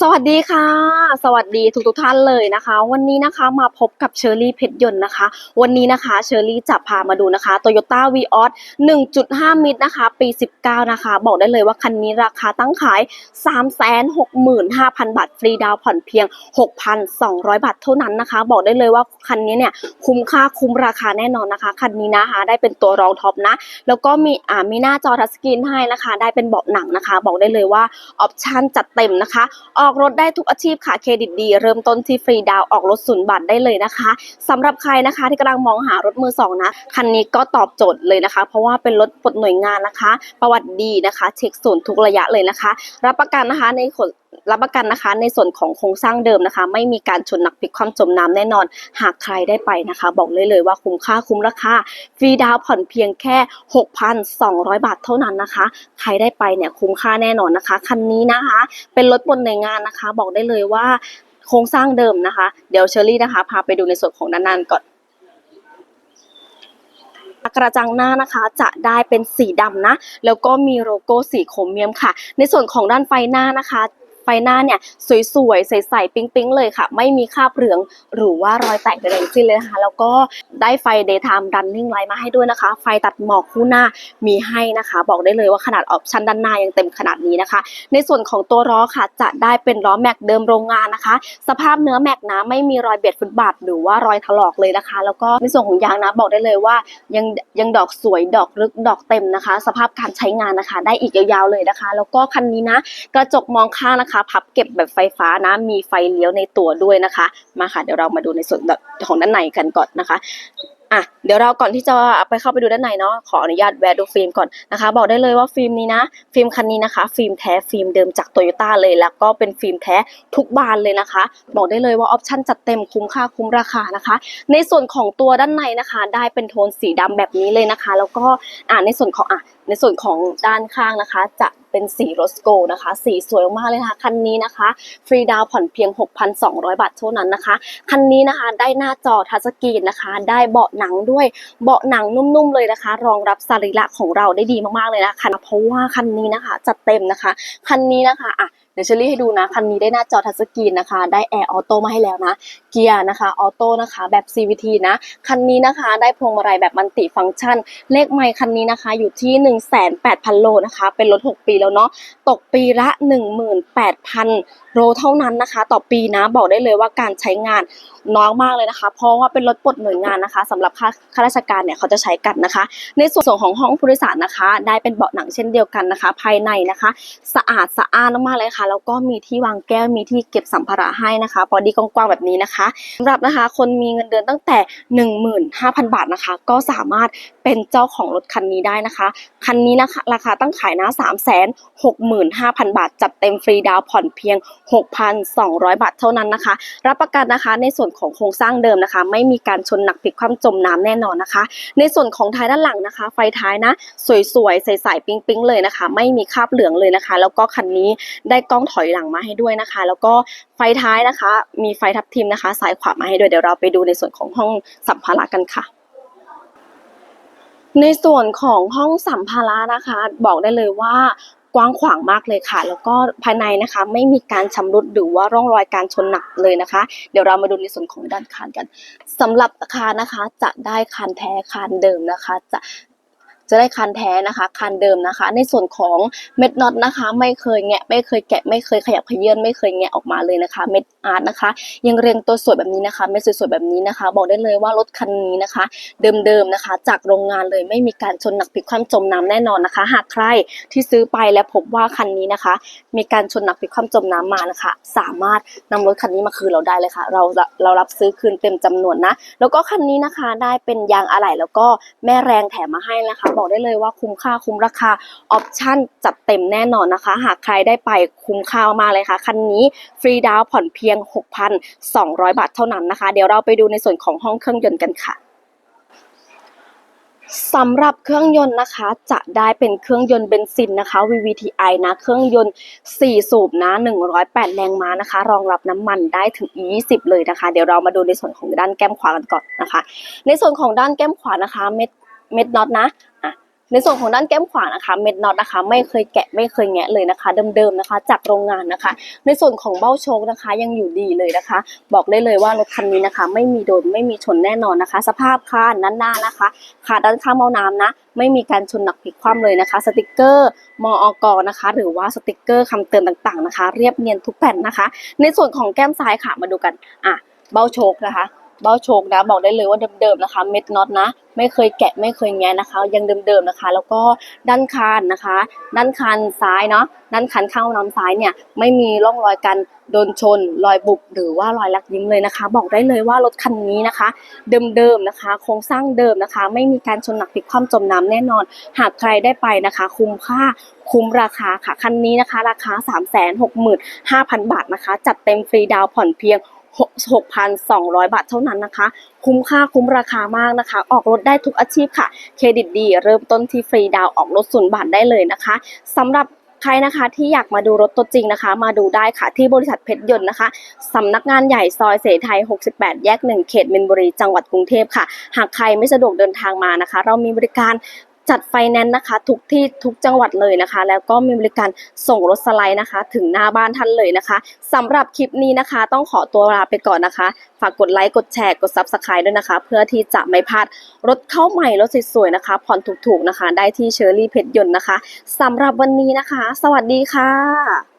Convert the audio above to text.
สวัสดีค่ะ สวัสดีทุกทุกท่านเลยนะคะ วันนี้นะคะมาพบกับเชอรี่เพชรยนต์นะคะ วันนี้นะคะเชอรี่จะพามาดูนะคะ Toyota v ีออส1.5 มิตรนะคะ ปี 19 นะคะ บอกได้เลยว่าคันนี้ราคาตั้งขาย 365,000 บาท ฟรีดาวผ่อนเพียง 6,200 บาทเท่านั้นนะคะ บอกได้เลยว่าคันนี้เนี่ยคุ้มค่าคุ้มราคาแน่นอนนะคะ คันนี้นะคะได้เป็นตัวรองท็อปนะ แล้วก็มีอ่ามีหน้าจอทัชสกรีนให้นะคะ ได้เป็นเบาะหนังนะคะ บอกได้เลยว่าออปชั่นจัดเต็มนะคะออกรถได้ทุกอาชีพค่ะเครดิตดี เริ่มต้นที่ฟรีดาวออกรถศูนย์บาทได้เลยนะคะสำหรับใครนะคะที่กำลังมองหารถมือสองนะคันนี้ก็ตอบโจทย์เลยนะคะ เพราะว่าเป็นรถปลดหน่วยงานนะคะ ประวัติดีนะคะ เช็คศูนย์ทุกระยะเลยนะคะ รับประกันนะคะในขนรับประกันนะคะ ในส่วนของโครงสร้างเดิมนะคะ ไม่มีการชนหนักพิกความจมน้ำแน่นอน หากใครได้ไปนะคะ บอกเลยเลยว่าคุ้มค่าคุ้มราคาฟรีดาวผ่อนเพียงแค่ 6,200 บาทเท่านั้นนะคะ ใครได้ไปเนี่ยคุ้มค่าแน่นอนนะคะคันนี้นะคะ เป็นรถบนในงานนะคะ บอกได้เลยว่าโครงสร้างเดิมนะคะ เดี๋ยวเชอรี่นะคะ พาไปดูในส่วนของด้านหน้าก่อนกระจังหน้านะคะจะได้เป็นสีดำนะ แล้วก็มีโลโก้สีโครเมียมค่ะ ในส่วนของด้านไฟหน้านะคะ ไฟหน้าเนี่ยสวยๆ ใสๆ ปิ๊งๆ เลยค่ะ ไม่มีคราบเหลือง หรือว่ารอยแตกใดๆสิ้นเลยนะคะ แล้วก็ได้ไฟ daytime running light มาให้ด้วยนะคะ ไฟตัดหมอกคู่หน้ามีให้นะคะ บอกได้เลยว่าขนาดออปชันด้านหน้ายังเต็มขนาดนี้นะคะ ในส่วนของตัวล้อค่ะจะได้เป็นล้อแม็กเดิมโรงงานนะคะ สภาพเนื้อแม็กนะไม่มีรอยเบียดฟุตบาทหรือว่ารอยถลอกเลยนะคะ แล้วก็ในส่วนของยางนะบอกได้เลยว่ายังยังดอกสวยดอกลึกดอกเต็มนะคะ สภาพการใช้งานนะคะ ได้อีกยาวๆเลยนะคะ แล้วก็คันนี้นะกระจกมองข้างนะคะพับเก็บแบบไฟฟ้านะมีไฟเลี้ยวในตัวด้วยนะคะ มาค่ะเดี๋ยวเรามาดูในส่วนของด้านในกันก่อนนะคะอะเดี๋ยวเราก่อนที่จะไปเข้าไปดูด้านในเนาะขออนุญาตแวะดูฟิล์มก่อนนะคะ บอกได้เลยว่าฟิล์มนี้นะ ฟิล์มคันนี้นะคะ ฟิล์มแท้ฟิล์มเดิมจากโตโยต้าเลยแล้วก็เป็นฟิล์มแท้ทุกบานเลยนะคะ บอกได้เลยว่าออปชั่นจัดเต็มคุ้มค่าคุ้มราคานะคะ ในส่วนของตัวด้านในนะคะ ได้เป็นโทนสีดำแบบนี้เลยนะคะ แล้วก็อ่าในส่วนของอะในส่วนของด้านข้างนะคะ จะ เป็นสีโรสโกนะคะ สีสวยมากเลยค่ะ คันนี้นะคะ ฟรีดาวผ่อนเพียง 6,200 บาทเท่านั้นนะคะ คันนี้นะคะได้หน้าจอทัชสกรีนนะคะ ได้เบาะหนังด้วยเบาะหนังนุ่มๆเลยนะคะ รองรับสรีระของเราได้ดีมากๆเลยนะคะเพราะว่าคันนี้นะคะจัดเต็มนะคะ คันนี้นะคะอะ เดี๋ยวเชอรี่ให้ดูนะ คันนี้ได้หน้าจอทัชสกรีนนะคะ ได้แอร์ออโต้มาให้แล้วนะ เกียร์นะคะออโต้นะคะแบบ CVT นะ คันนี้นะคะ ได้พวงมาลัยแบบมัลติฟังก์ชัน เลขไมค์คันนี้นะคะอยู่ที่ 18,000 โลนะคะ เป็นรถ 6 ปีแล้วเนาะ ตกปีละ 18,000 โลเท่านั้นนะคะ ต่อปีนะ บอกได้เลยว่าการใช้งานน้อยมากเลยนะคะ เพราะว่าเป็นรถปลดหน่วยงานนะคะสำหรับข้าข้าราชการเนี่ยเขาจะใช้กันนะคะ ในส่วนของห้องผู้โดยสารนะคะ ได้เป็นเบาะหนังเช่นเดียวกันนะคะ ภายในนะคะ สะอาดสะอ้านมากเลยค่ะแล้วก็มีที่วางแก้วมีที่เก็บสัมภาระให้นะคะบอดี้กว้างๆแบบนี้นะคะสำหรับนะคะคนมีเงินเดือนตั้งแต่ 15,000 บาทนะคะ ก็สามารถเป็นเจ้าของรถคันนี้ได้นะคะ คันนี้นะคะราคาตั้งขายนะ3 65,000 บาท จัดเต็มฟรีดาวผ่อนเพียง 6,200 บาทเท่านั้นนะคะ รับประกันนะคะในส่วนของโครงสร้างเดิมนะคะ ไม่มีการชนหนักพลิกคว่ำจมน้ำแน่นอนนะคะ ในส่วนของท้ายด้านหลังนะคะ ไฟท้ายนะ สวยๆใสๆปิ๊งๆเลยนะคะ ไม่มีคราบเหลืองเลยนะคะ แล้วก็คันนี้ได้กล้องถอยหลังมาให้ด้วยนะคะ แล้วก็ไฟท้ายนะคะ มีไฟทับทิมนะคะซ้ายขวามาให้ด้วยเดี๋ยวเราไปดูในส่วนของห้องสัมภาระกันค่ะในส่วนของห้องสัมภาระนะคะ บอกได้เลยว่ากว้างขวางมากเลยค่ะ แล้วก็ภายในนะคะไม่มีการชำรุดหรือว่าร่องรอยการชนหนักเลยนะคะ เดี๋ยวเรามาดูในส่วนของด้านคานกันสำหรับคานนะคะจะได้คานแท้คานเดิมนะคะ จะ จะได้คานแท้นะคะคานเดิมนะคะ ในส่วนของเม็ดน็อตนะคะ ไม่เคยแงะไม่เคยแกะไม่เคยขยับเขยื่อนไม่เคยแงะออกมาเลยนะคะ เม็ดอาร์ตนะคะ ยังเรียงตัวสวยแบบนี้นะคะ เม็ดสวยๆแบบนี้นะคะ บอกได้เลยว่ารถคันนี้นะคะ เดิมๆนะคะ จากโรงงานเลยไม่มีการชนหนักพลิกคว่ำจมน้ำแน่นอนนะคะ หากใครที่ซื้อไปและพบว่าคันนี้นะคะ มีการชนหนักพลิกคว่ำจมน้ำมานะคะ สามารถนำรถคันนี้มาคืนเราได้เลยค่ะ เราเรารับซื้อคืนเต็มจำนวนนะ แล้วก็คันนี้นะคะได้เป็นยางอะไหล่แล้วก็แม่แรงแถมมาให้นะคะบอกได้เลยว่าคุ้มค่าคุ้มราคาออปชั่นจัดเต็มแน่นอนนะคะ หากใครได้ไปคุ้มค่ามากเลยค่ะ คันนี้ฟรีดาวน์ผ่อนเพียง 6,200 บาทเท่านั้นนะคะ เดี๋ยวเราไปดูในส่วนของห้องเครื่องยนต์กันค่ะสำหรับเครื่องยนต์นะคะจะได้เป็นเครื่องยนต์เบนซินนะคะ VVTi นะเครื่องยนต์ 4 สูบนะ 108 แรงม้านะคะ รองรับน้ำมันได้ถึง 20 เลยนะคะ เดี๋ยวเรามาดูในส่วนของด้านแก้มขวากันก่อนนะคะ ในส่วนของด้านแก้มขวานะคะเม็ด เม็ดน็อตนะอะในส่วนของด้านแก้มขวานะคะ เม็ดน็อตนะคะ ไม่เคยแกะไม่เคยแงะเลยนะคะ เดิมๆนะคะ จากโรงงานนะคะ ในส่วนของเบ้าโชคนะคะ ยังอยู่ดีเลยนะคะ บอกได้เลยว่ารถคันนี้นะคะ ไม่มีโดนไม่มีชนแน่นอนนะคะ สภาพคานด้านหน้านะคะขาด้านข้างเมาน้ำนะ ไม่มีการชนหนักพลิกคว่ำเลยนะคะ สติกเกอร์มออกนะคะ หรือว่าสติกเกอร์คำเตือนต่างๆนะคะ เรียบเนียนทุกแผ่นนะคะ ในส่วนของแก้มซ้ายค่ะมาดูกันอะเบ้าโชคนะคะ เบ้าโชคนะบอกได้เลยว่าเดิมๆนะคะ เม็ดน็อตนะ ไม่เคยแกะไม่เคยแงะนะคะ ยังเดิมๆนะคะ แล้วก็ด้านคานนะคะ ด้านคานซ้ายเนาะด้านคันเข้าน้ำซ้ายเนี่ยไม่มีร่องรอยการโดนชน รอยบุบหรือว่ารอยลักยิ้มเลยนะคะ บอกได้เลยว่ารถคันนี้นะคะ เดิมๆนะคะ โครงสร้างเดิมนะคะ ไม่มีการชนหนักพลิกคว่ำจมน้ำแน่นอน หากใครได้ไปนะคะ คุ้มค่าคุ้มราคาค่ะคันนี้นะคะ ราคา 3 6 5 0 0 0 บาทนะคะ จัดเต็มฟรีดาวผ่อนเพียง 6,200 บาทเท่านั้นนะคะ คุ้มค่าคุ้มราคามากนะคะ ออกรถได้ทุกอาชีพค่ะ เครดิตดี เริ่มต้นที่ฟรีดาวออกรถศูนย์บาทได้เลยนะคะสำหรับใครนะคะที่อยากมาดูรถตัวจริงนะคะ มาดูได้ค่ะที่บริษัทเพชรยนต์นะคะสำนักงานใหญ่ซอยเสไทย 68 แยก 1 เขตมินบุรี จังหวัดกรุงเทพค่ะ หากใครไม่สะดวกเดินทางมานะคะ เรามีบริการ จัดไฟแนนซ์นะคะ ทุกที่ทุกจังหวัดเลยนะคะ แล้วก็มีบริการส่งรถสไลด์นะคะ ถึงหน้าบ้านท่านเลยนะคะสำหรับคลิปนี้นะคะ ต้องขอตัวลาไปก่อนนะคะ ฝากกดไลค์กดแชร์กดซับสไครต์ด้วยนะคะ เพื่อที่จะไม่พลาดรถเข้าใหม่รถสวยๆนะคะ ผ่อนถูกๆนะคะ ได้ที่เชอรี่เพชรยนต์นะคะสำหรับวันนี้นะคะ สวัสดีค่ะ